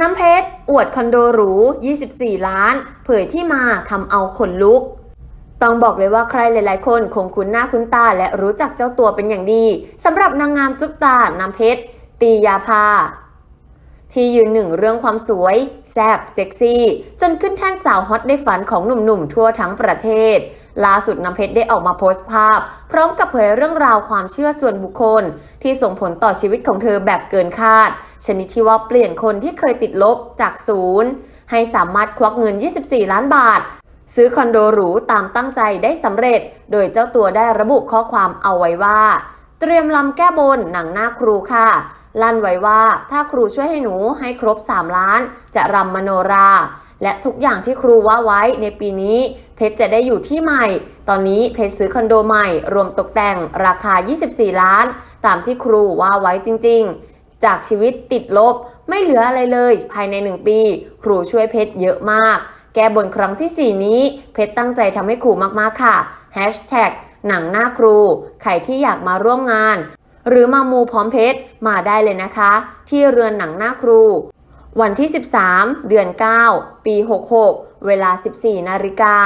น้ำเพชร อวดคอนโดหรู 24 ล้าน เผยที่มาทำเอาขนลุก ต้องบอกเลยว่าใครหลาย ๆ คนคงคุ้นหน้าคุ้นตาและรู้จักเจ้าตัวเป็นอย่างดีสำหรับนางงามซุปตา น้ำเพชร ตียาภา ที่ยืนหนึ่งเรื่องความสวย แซ่บเซ็กซี่ จนขึ้นแท่นสาวฮอตในฝันของหนุ่มๆทั่วทั้งประเทศ ล่าสุดน้ำเพชรได้ออกมาโพสต์ภาพ พร้อมกับเผยเรื่องราวความเชื่อส่วนบุคคล ที่ส่งผลต่อชีวิตของเธอแบบเกินคาด ชนิดที่ว่าเปลี่ยนคนที่เคยติดลบจากศูนย์ให้สามารถควักเงิน 24 ล้านบาท ซื้อคอนโดหรูตามตั้งใจได้สำเร็จ โดยเจ้าตัวได้ระบุข้อความเอาไว้ว่า เตรียมลำแก้บนหนังหน้าครูค่ะ ลั่นไว้ว่าถ้าครูช่วยให้หนูให้ครบ 3 ล้าน จะรำมโนรา และทุกอย่างที่ครูว่าไว้ในปีนี้ เพชรจะได้อยู่ที่ใหม่ ตอนนี้เพชรซื้อคอนโดใหม่ รวมตกแต่งราคา 24 ล้าน ตามที่ครูว่าไว้จริง ๆ จากชีวิตติดลบไม่เหลืออะไรเลย ภายใน1ปี ครูช่วยเพชรเยอะมาก แก้บนครั้งที่ 4 นี้ เพชรตั้งใจทำให้ครูมากๆค่ะ Hashtag หนังหน้าครู ใครที่อยากมาร่วมงาน หรือมามูพร้อมเพชรมาได้เลยนะคะ ที่เรือนหนังหน้าครู วันที่ 13 เดือน 9 ปี 66 เวลา 14 นาฬิกา